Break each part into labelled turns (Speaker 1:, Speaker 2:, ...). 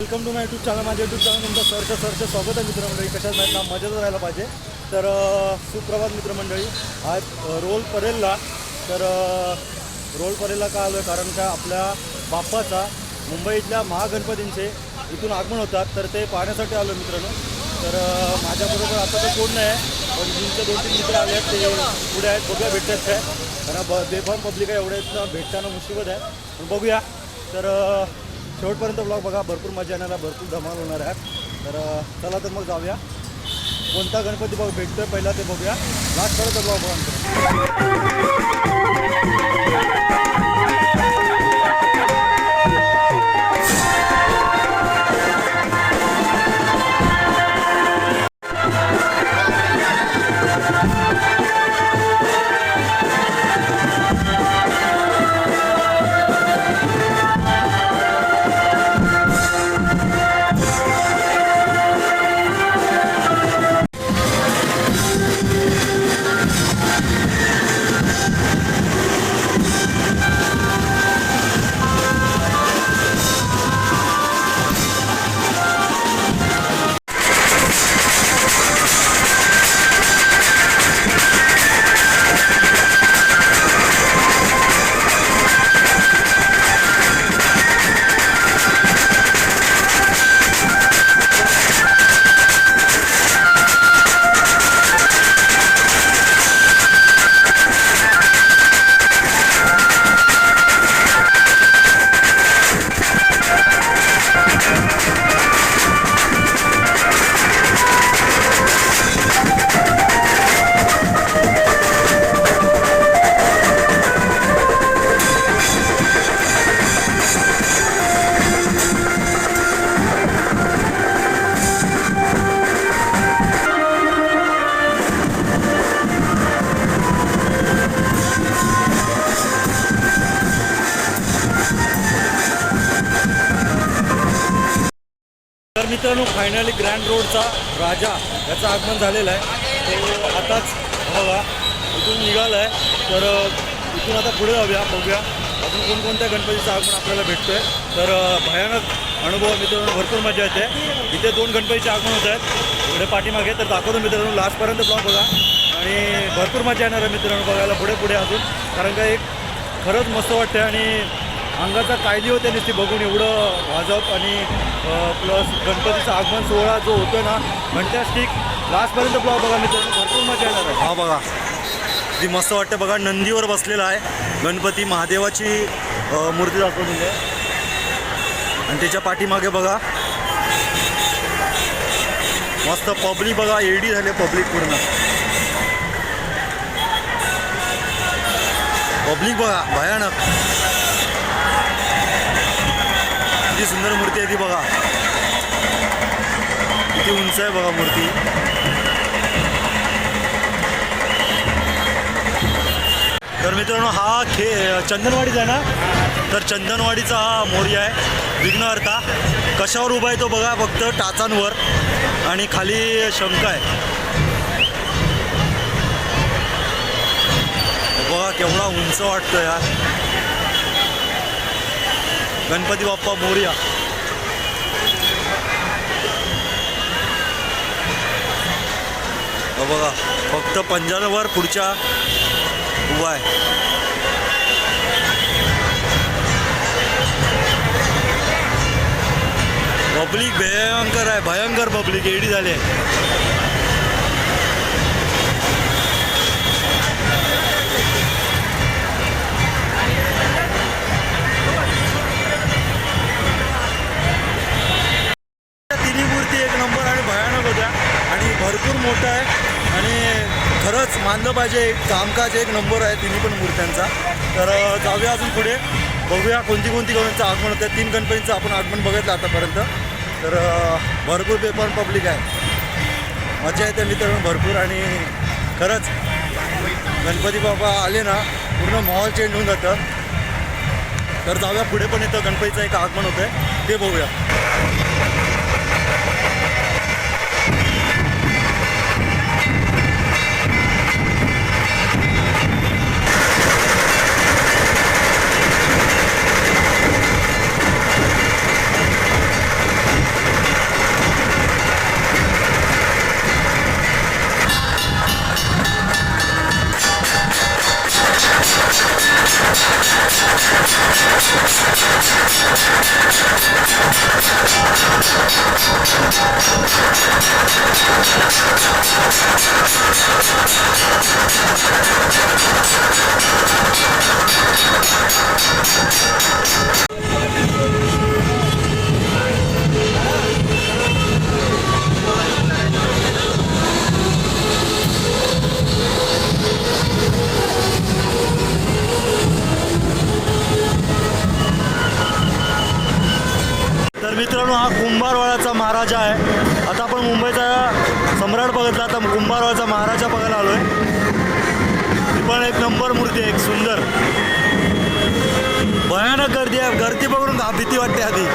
Speaker 1: Welcome to my YouTube channel माझ्या YouTube channel तुमचं सरचं सरचं स्वागत आहे मित्रमंडळी कशाच नाही ना मजेत राहायला पाहिजे. तर सुप्रभात मित्रमंडळी. आज रोल परेलला. तर रोल परेलला का आलो आहे कारण का आपल्या बाप्पाचा मुंबईतल्या महागणपतींचे इथून आगमन होतात. तर ते पाहण्यासाठी आलो मित्रांनो. तर माझ्याबरोबर आता तर कोण नाही आहे पण जिंचे दोन तीन मित्र आले आहेत. ते पुढे आहेत. बघूया भेटतात काय. कारण ब बेफाम पब्लिक आहे एवढ्या ना, भेटताना मुसीबत आहे. पण बघूया. तर शेवटपर्यंत ब्लॉग बघा. भरपूर मजा येणार आहे भरपूर धमाल होणार आहे. तर चला तर मग जाऊया. कोणता गणपती भाऊ भेटतोय पहिला ते बघूया. लास्टपर्यंत ब्लॉग बघा. फायनली रोडचा राजा याचं आगमन झालेलं आहे. तो आताच बघा इथून निघाला आहे तर इथून आता पुढे जाऊया बघूया. अजून कोणकोणत्या गणपतीचं आगमन आपल्याला भेटतो आहे तर भयानक अनुभव मित्रांनो भरपूर मजा येते. इथे दोन गणपतीचे आगमन होत आहेत. पुढे पाठीमागे तर दाखवतो मित्रांनो लास्टपर्यंत ब्लॉक बघा. आणि भरपूर मजा येणार आहे मित्रांनो बघायला पुढे पुढे अजून. कारण का एक खरंच मस्त वाटतं आणि अंगाचा कायदी होते नुसती बघून एवढं वाजप आणि प्लस गणपतीचा आगमन सोहळा जो होतो ना फंटॅस्टिक लास्टपर्यंत ब्लॉग बघा मित्रांनो भरपूर मजा येणार आहे. हा बघा. ती मस्त वाटतं बघा नंदीवर बसलेला आहे. गणपती महादेवाची मूर्ती दाखवलेली आहे. आणि त्याच्या पाठीमागे बघा. मस्त पब्लिक बघा एडी झाले पब्लिक पूर्ण. पब्लिक बघा भयानक. किती सुंदर मूर्ती आहे ती बघा. किती उंच आहे बघा मूर्ती. तर मित्रांनो हा खे चंदनवाडीचा आहे ना? तर चंदनवाडीचा हा मोर्या आहे. विघ्नहर्ता. कशावर उभा आहे तो बघा फक्त टाचांवर. आणि खाली शंख आहे. बघा केवढा उंच वाटतो यार गणपती बाप्पा मोर्या. हो बघा फक्त पंजाबवर पुढच्या उभा आहे. पब्लिक भयंकर आहे भयंकर पब्लिक एडी झाले आहे. आणि भरपूर मोठं आहे. आणि खरंच मानलं पाहिजे एक कामकाज एक नंबर आहे तिन्ही पण मूर्त्यांचा. तर जाऊया अजून पुढे. बघूया कोणती कोणती गणपतीचं आगमन होतं. तीन गणपतींचं आपण आगमन बघितलं आतापर्यंत. तर भरपूर पेपर पब्लिक आहे. मजा येते मित्रांनो भरपूर. आणि खरंच गणपती बाबा आले ना पूर्ण मॉल चेंज होऊन जातं. तर जाऊया पुढे पण येतं गणपतीचं एक आगमन होतं आहे ते बघूया. मित्रांनो हा कुंभारवाड्याचा महाराजा आहे. आता आपण मुंबईचा सम्राट बघितला आता कुंभारवाड्याचा महाराजा बघायला आलोय. ही पण एक नंबर मूर्ती आहे एक सुंदर. भयानक गर्दी आहे. गर्दी बघून भीती वाटते आधी?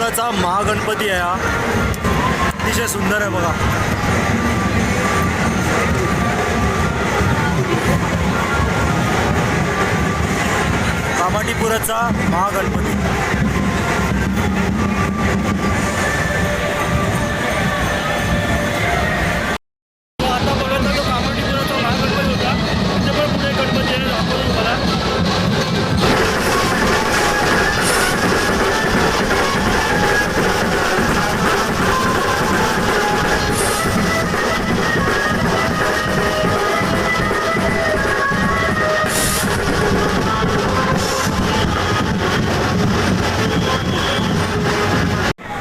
Speaker 1: कामाटीपुराचा महागणपती आहे हा. अतिशय सुंदर आहे बघा. कामाटीपुराचा महागणपती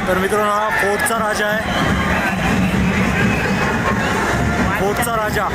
Speaker 1: तर मित्रांनो हा फोर्टचा राजा आहे. फोर्टचा राजा.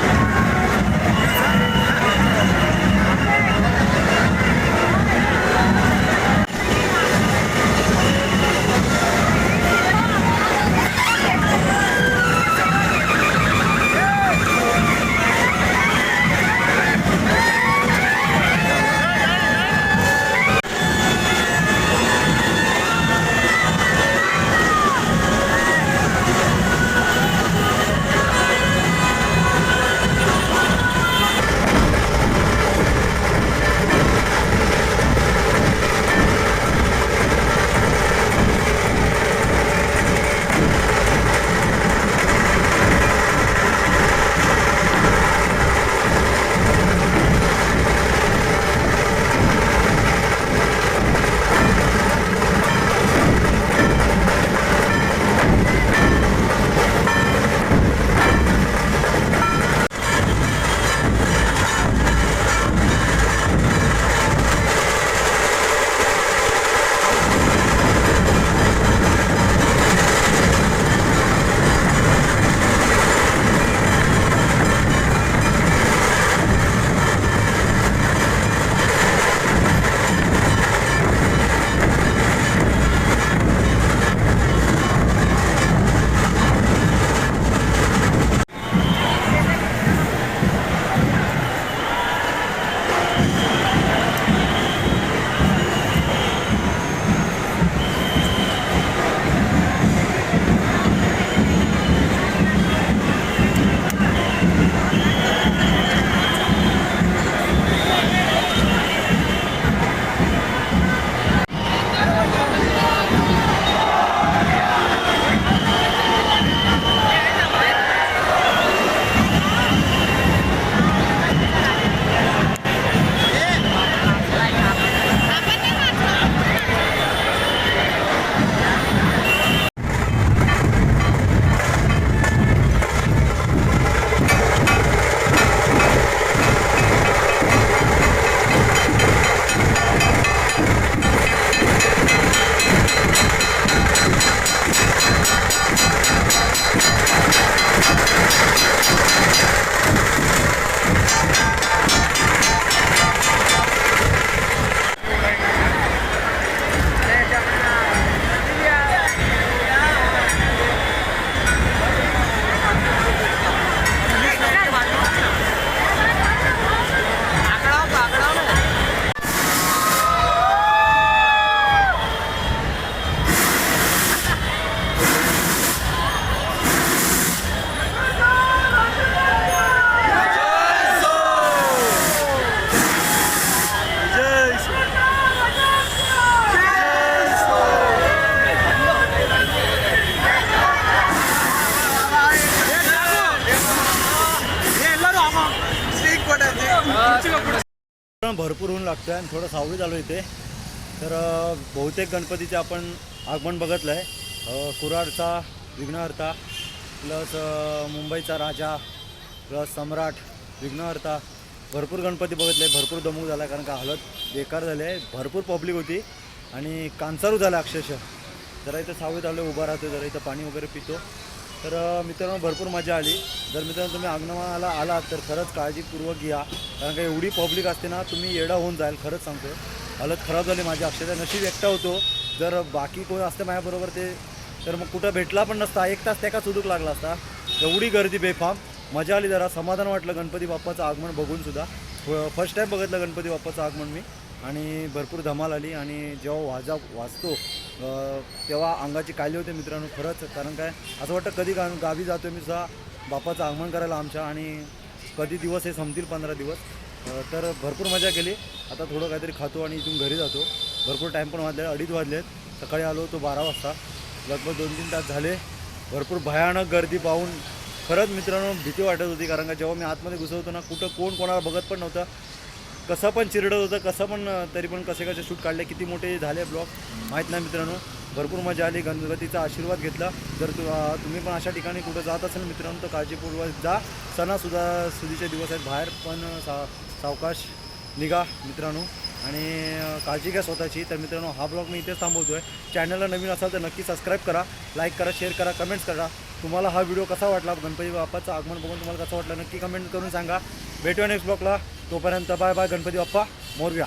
Speaker 1: भरपूर ऊन लागतं आहे आणि थोडं सावळी चालू इथे. तर बहुतेक गणपतीचे आपण आगमन बघितलं आहे कुराडचा विघ्नहर्ता प्लस मुंबईचा राजा प्लस सम्राट विघ्नहर्ता. भरपूर गणपती बघितले भरपूर दमूक झाला कारण का हालत बेकार झाली आहे. भरपूर पब्लिक होती आणि कांचारू झाला अक्षरशः. जरा इथं सावळीत आलो उभा राहतो जरा इथं पाणी वगैरे पितो. तर मित्रांनो भरपूर मजा आली. जर मित्रांनो तुम्ही आगमनाला आलात तर खरंच काळजीपूर्वक घ्या. कारण का एवढी पब्लिक असते ना तुम्ही येडा होऊन जाईल खरंच सांगतो हालत खराब झाली माझी अक्षरशः नशीब एकटा होतो. जर बाकी कोण असतं माझ्याबरोबर ते तर मग कुठं भेटला पण नसता. एक तास त्याका सुदूक लागला असता. एवढी गर्दी बेफाम. मजा आली जरा. समाधान वाटलं गणपती बाप्पाचं आगमन बघून सुद्धा. फर्स्ट टाईम बघितलं गणपती बाप्पाचं आगमन मी. आणि भरपूर धमाल आली आणि जेव्हा वाजा वाजतो तेव्हा अंगाची काली होते मित्रांनो खरंच. कारण काय असं वाटतं कधी गा गावी जातो मी सुद्धा बापाचं आगमन करायला आमच्या आणि कधी दिवस हे संपतील पंधरा दिवस. तर भरपूर मजा केली. आता थोडं काहीतरी खातो आणि इथून घरी जातो. भरपूर टाईम पण वाजले अडीच वाजले सकाळी आलो तो बारा वाजता. लगभग दोन तीन तास झाले. भरपूर भयानक गर्दी पाहून खरंच मित्रांनो भीती वाटत होती. कारण का जेव्हा मी आतमध्ये घुसवतो ना कुठं कोण कोणाला बघत पण नव्हतं. कसं पण चिरडत होतं कसं पण तरी पण कसे कसे शूट काढले किती मोठे झाले ब्लॉग माहीत नाही मित्रांनो. भरपूर मजा आली गणपतीचा आशीर्वाद घेतला. जर तु तुम्ही पण अशा ठिकाणी कुठं जात असेल मित्रांनो तर काळजीपूर्वक जा. सणासुद्धा सुधीचे दिवस आहेत बाहेर पण सा सावकाश निघा मित्रांनो. आणि काळजी घ्या स्वतःची. तर मित्रांनो हा ब्लॉग मी इथेच थांबवतो आहे चॅनलला नवीन असाल तर नक्की सबस्क्राईब करा लाईक करा शेअर करा कमेंट्स करा. तुम्हाला हा व्हिडिओ कसा वाटला? गणपती बाप्पाचं आगमन बघून तुम्हाला कसं वाटलं? नक्की कमेंट करून सांगा. भेटूया नेक्स्ट ब्लॉगला तोपर्यंत बाय बाय गणपती बाप्पा. मोरव्या